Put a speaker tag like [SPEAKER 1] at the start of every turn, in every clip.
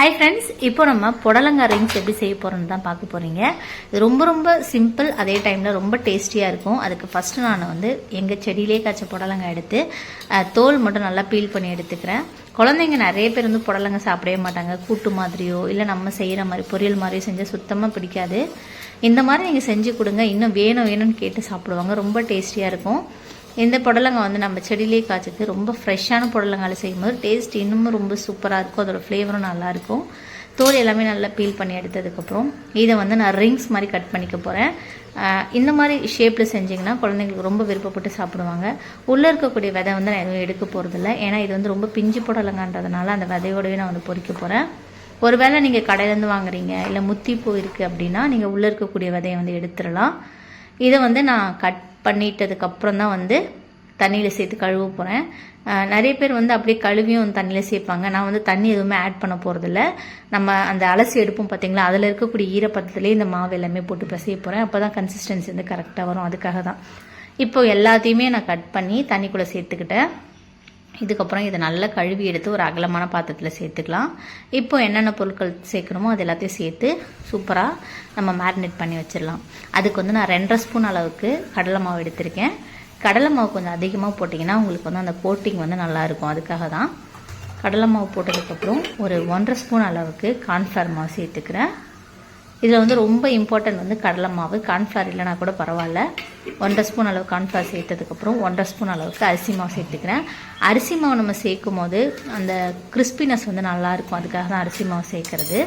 [SPEAKER 1] Hi friends இப்போ நம்ம புடலங்காய் ரிங்ஸ் எப்படி செய்ய போகிறோம்னு தான் பார்க்க போகிறீங்க இது ரொம்ப ரொம்ப சிம்பிள் அதே டைமில் ரொம்ப டேஸ்டியாக இருக்கும். அதுக்கு ஃபஸ்ட்டு நான் வந்து எங்கள் செடியிலே காய்ச்ச புடலங்காய் எடுத்து தோல் மட்டும் நல்லா பீல் பண்ணி எடுத்துக்கிறேன். குழந்தைங்க நிறைய பேர் வந்து புடலங்காய் சாப்பிடவே மாட்டாங்க. கூட்டு மாதிரியோ இல்லை நம்ம செய்கிற மாதிரி பொரியல் மாதிரியோ செஞ்சால் சுத்தமாக பிடிக்காது. இந்த மாதிரி நீங்கள் செஞ்சு கொடுங்க. இன்னும் வேணும் வேணும்னு கேட்டு சாப்பிடுவாங்க. ரொம்ப டேஸ்டியாக இருக்கும். இந்த புடலங்காய் வந்து நம்ம செடியிலே காய்ச்சது ரொம்ப ஃப்ரெஷ்ஷான புடலங்காயில் செய்யும்போது டேஸ்ட் இன்னமும் ரொம்ப சூப்பராக இருக்கும். அதோடய ஃப்ளேவரும் நல்லாயிருக்கும் தோல் எல்லாமே நல்லா பீல் பண்ணி எடுத்ததுக்கப்புறம் இதை வந்து நான் ரிங்ஸ் மாதிரி கட் பண்ணிக்க போகிறேன் இந்த மாதிரி ஷேப்பில் செஞ்சிங்கன்னா குழந்தைங்களுக்கு ரொம்ப விருப்பப்பட்டு சாப்பிடுவாங்க. உள்ளே இருக்கக்கூடிய விதை வந்து நான் எதுவும் எடுக்க போகிறதில்ல ஏன்னா இது வந்து ரொம்ப பிஞ்சு புடலங்கான்றதுனால அந்த விதையோடவே நான் வந்து பொறிக்க போகிறேன் ஒருவேளை நீங்கள் கடையிலேருந்து வாங்குறீங்க இல்லை முத்தி போயிருக்கு அப்படின்னா நீங்கள் உள்ளே இருக்கக்கூடிய விதையை வந்து எடுத்துடலாம். இதை வந்து நான் கட் பண்ணிட்டதுக்கு அப்புறம் தான் வந்து தண்ணியில் சேர்த்து கழுவ போகிறேன் நிறைய பேர் வந்து அப்படியே கழுவியும் தண்ணியில் சேர்ப்பாங்க. நான் வந்து தண்ணி எதுவுமே ஆட் பண்ண போகிறதில்ல நம்ம அந்த அலசி எடுப்போம் பார்த்தீங்களா அதில் இருக்கக்கூடிய ஈரப்பதத்துலேயே இந்த மாவு எல்லாமே போட்டு பிசைய போகிறேன் அப்போ தான் கன்சிஸ்டன்சி வந்து கரெக்டாக வரும். அதுக்காக தான் இப்போ எல்லாத்தையுமே நான் கட் பண்ணி தண்ணிக்குள்ளே சேர்த்துக்கிட்டேன். இதுக்கப்புறம் இதை நல்லா கழுவி எடுத்து ஒரு அகலமான பாத்திரத்தில் சேர்த்துக்கலாம். இப்போ என்னென்ன பொருட்கள் சேர்க்கணுமோ அது எல்லாத்தையும் சேர்த்து சூப்பராக நம்ம மேரினேட் பண்ணி வச்சிடலாம். அதுக்கு வந்து நான் ரெண்டரை ஸ்பூன் அளவுக்கு கடலை மாவு எடுத்திருக்கேன். கடலை மாவு கொஞ்சம் அதிகமாக போட்டிங்கன்னா உங்களுக்கு வந்து அந்த கோட்டிங் வந்து நல்லாயிருக்கும் அதுக்காக தான் கடலை மாவு போட்டதுக்கப்புறம் ஒரு ஒன்றரை ஸ்பூன் அளவுக்கு கார்ன்ஃப்ளவர் மாவு சேர்த்துக்கிறேன். இதில் வந்து ரொம்ப இம்பார்ட்டன்ட் வந்து கடலை மாவு. கார்ன்ஃப்ளவர் இல்லைனா கூட பரவாயில்ல. ஒன்றரை ஸ்பூன் அளவு கார்ன்ஃப்ளவர் சேர்த்ததுக்கப்புறம் ஒன்றரை ஸ்பூன் அளவுக்கு அரிசி மாவு சேர்த்துக்கிறேன். அரிசி மாவு நம்ம சேர்க்கும் போது அந்த கிறிஸ்பினஸ் வந்து நல்லாயிருக்கும் அதுக்காக தான் அரிசி மாவு சேர்க்குறது.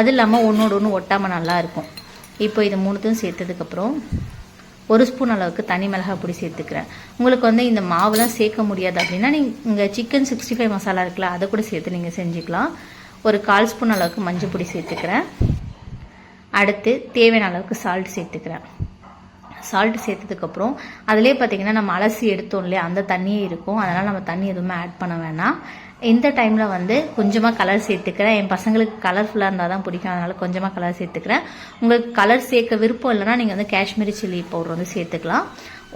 [SPEAKER 1] அது இல்லாமல் ஒன்றோடு ஒன்று ஒட்டாமல் நல்லாயிருக்கும் இப்போ இது மூணுத்தையும் சேர்த்ததுக்கப்புறம் ஒரு ஸ்பூன் அளவுக்கு தனி மிளகாய் பொடி சேர்த்துக்கிறேன். உங்களுக்கு வந்து இந்த மாவுலாம் சேர்க்க முடியாது அப்படின்னா நீங்கள் இங்கே சிக்கன் சிக்ஸ்டி ஃபைவ் மசாலா இருக்குல்ல அதை கூட சேர்த்து நீங்கள் செஞ்சுக்கலாம். ஒரு கால் ஸ்பூன் அளவுக்கு மஞ்சள் பொடி சேர்த்துக்கிறேன். அடுத்து தேவையான அளவுக்கு சால்ட் சேர்த்துக்கிறேன். சால்ட் சேர்த்ததுக்கப்புறம் அதிலே பார்த்தீங்கன்னா நம்ம அலசி எடுத்தோம் இல்லையா? அந்த தண்ணியே இருக்கும். அதனால் நம்ம தண்ணி எதுவுமே ஆட் பண்ண வேணாம். இந்த டைமில் வந்து கொஞ்சமாக கலர் சேர்த்துக்கிறேன். என் பசங்களுக்கு கலர்ஃபுல்லாக இருந்தால் தான் பிடிக்கும். அதனால் கொஞ்சமாக கலர் சேர்த்துக்கிறேன். உங்களுக்கு கலர் சேர்க்க விருப்பம் இல்லைன்னா நீங்கள் வந்து காஷ்மீரி சில்லி பவுடர் வந்து சேர்த்துக்கலாம்.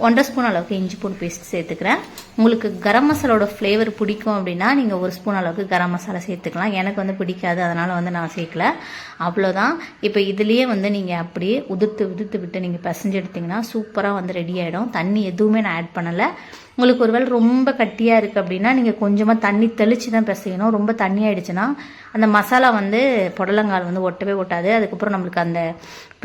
[SPEAKER 1] ஒன்றரை ஸ்பூன் அளவுக்கு இஞ்சி பூண்டு பேஸ்ட் சேர்த்துக்கிறேன். உங்களுக்கு கரம் மசாலோட ஃப்ளேவர் பிடிக்கும் அப்படின்னா நீங்கள் ஒரு ஸ்பூன் அளவுக்கு கரம் மசாலா சேர்த்துக்கலாம். எனக்கு வந்து பிடிக்காது அதனால் வந்து நான் சேர்க்கல. அவ்வளோதான் இப்போ இதுலேயே வந்து நீங்கள் அப்படியே உதிர்த்து உதிர்த்து விட்டு நீங்கள் பிசைஞ்சு எடுத்திங்கன்னா சூப்பராக வந்து ரெடி ஆகிடும் தண்ணி எதுவுமே நான் ஆட் பண்ணலை. உங்களுக்கு ஒருவேளை ரொம்ப கட்டியாக இருக்குது அப்படின்னா நீங்கள் கொஞ்சமாக தண்ணி தெளித்து தான் பிசையணும். ரொம்ப தண்ணி ஆயிடுச்சுன்னா அந்த மசாலா வந்து புடலங்கால் வந்து ஒட்டவே ஒட்டாது. அதுக்கப்புறம் நம்மளுக்கு அந்த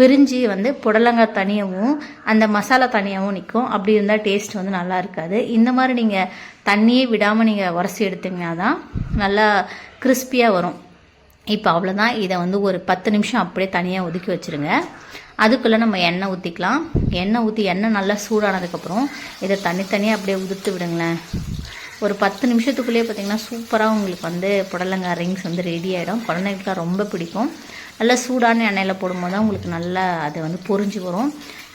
[SPEAKER 1] பிரிஞ்சு வந்து புடலங்காய் தனியாகவும் அந்த மசாலா தனியாகவும் நிற்கும் அப்படி இருந்தால் டேஸ்ட் வந்து நல்லா இருக்காது. இந்த மாதிரி நீங்கள் தண்ணியே விடாமல் நீங்கள் உரசி எடுத்தீங்கன்னா தான் நல்லா கிறிஸ்பியாக வரும். இப்போ அவ்வளோதான் இதை வந்து ஒரு பத்து நிமிஷம் அப்படியே தனியாக ஒதுக்கி வச்சுருங்க. அதுக்குள்ளே நம்ம எண்ணெய் ஊற்றிக்கலாம் எண்ணெய் ஊற்றி எண்ணெய் நல்லா சூடானதுக்கப்புறம் இதை தனித்தனியாக அப்படியே உதிர்த்து விடுங்களேன். ஒரு பத்து நிமிஷத்துக்குள்ளேயே பார்த்தீங்கன்னா சூப்பராக உங்களுக்கு வந்து புடலங்காய் ரிங்ஸ் வந்து ரெடி ஆகிடும் குழந்தைங்களுக்குலாம் ரொம்ப பிடிக்கும். நல்லா சூடான எண்ணெயில் போடும்போது தான் உங்களுக்கு நல்லா அது வந்து பொறிஞ்சு வரும்.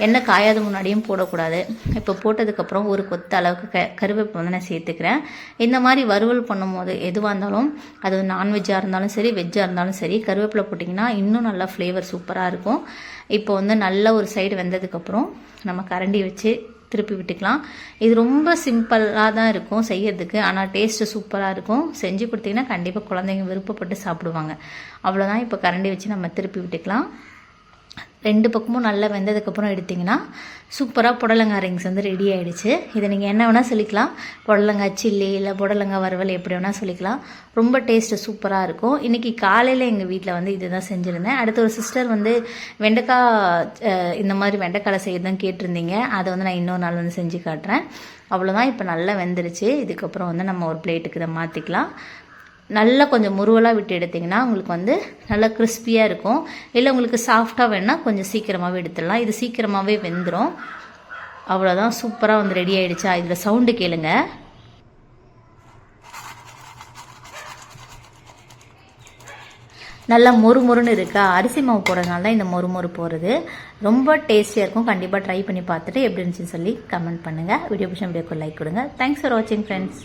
[SPEAKER 1] எண்ணெய் காயாத முன்னாடியும் போடக்கூடாது. இப்போ போட்டதுக்கப்புறம் ஒரு கொத்த அளவுக்கு க கருவேப்பை வந்து நான் சேர்த்துக்கிறேன். இந்த மாதிரி வறுவல் பண்ணும்போது எதுவாக இருந்தாலும் அது நான்வெஜ்ஜாக இருந்தாலும் சரி வெஜ்ஜாக இருந்தாலும் சரி கருவேப்பிலை போட்டிங்கன்னா இன்னும் நல்லா ஃப்ளேவர் சூப்பராக இருக்கும். இப்போ வந்து நல்ல ஒரு சைடு வெந்ததுக்கப்புறம் நம்ம கரண்டி வச்சு திருப்பி விட்டுக்கலாம். இது ரொம்ப சிம்பிளாக தான் இருக்கும் செய்யறதுக்கு. ஆனால் டேஸ்ட்டு சூப்பராக இருக்கும். செஞ்சு கொடுத்தீங்கன்னா கண்டிப்பாக குழந்தைங்க விருப்பப்பட்டு சாப்பிடுவாங்க. அவ்வளோதான் இப்போ கரண்டி வச்சு நம்ம திருப்பி விட்டுக்கலாம். ரெண்டு பக்கமும் நல்லா வெந்ததுக்கப்புறம் எடுத்திங்கன்னா சூப்பராக புடலங்காய் ரிங்ஸ் வந்து ரெடி ஆகிடுச்சு இதை நீங்கள் என்ன வேணால் சொல்லிக்கலாம். புடலங்காய் சில்லி இல்லை புடலங்காய் வறுவல் எப்படி வேணால் சொல்லிக்கலாம். ரொம்ப டேஸ்ட்டு சூப்பராக இருக்கும். இன்றைக்கி காலையில் எங்கள் வீட்டில் வந்து இது தான் செஞ்சுருந்தேன். அடுத்த ஒரு சிஸ்டர் வந்து வெண்டைக்காய் இந்த மாதிரி வெண்டைக்காய் செய்யறதுன்னு கேட்டிருந்தீங்க. அதை வந்து நான் இன்னொரு நாள் வந்து செஞ்சு காட்டுறேன். அவ்வளோதான் இப்போ நல்லா வெந்துருச்சு. இதுக்கப்புறம் வந்து நம்ம ஒரு பிளேட்டுக்கு இதை மாற்றிக்கலாம் நல்லா கொஞ்சம் முருவலாக விட்டு எடுத்திங்கன்னா உங்களுக்கு வந்து நல்லா கிறிஸ்பியாக இருக்கும். இல்லை உங்களுக்கு சாஃப்டாக வேணால் கொஞ்சம் சீக்கிரமாகவே எடுத்துடலாம். இது சீக்கிரமாகவே வெந்துடும் அவ்வளோதான் சூப்பராக வந்து ரெடி ஆகிடுச்சா இதில் சவுண்டு கேளுங்க. நல்லா மொறு மொறுன்னு இருக்கா? அரிசி மாவு போடுறதுனால தான் இந்த மொறு மொறு போகிறது ரொம்ப டேஸ்டியாக இருக்கும். கண்டிப்பாக ட்ரை பண்ணி பார்த்துட்டு எப்படி இருந்துச்சுன்னு சொல்லி கமெண்ட் பண்ணுங்கள் வீடியோ பிடிச்ச வீடியோக்கு லைக் கொடுங்க. தேங்க்ஸ் ஃபார் வாட்சிங் ஃப்ரெண்ட்ஸ்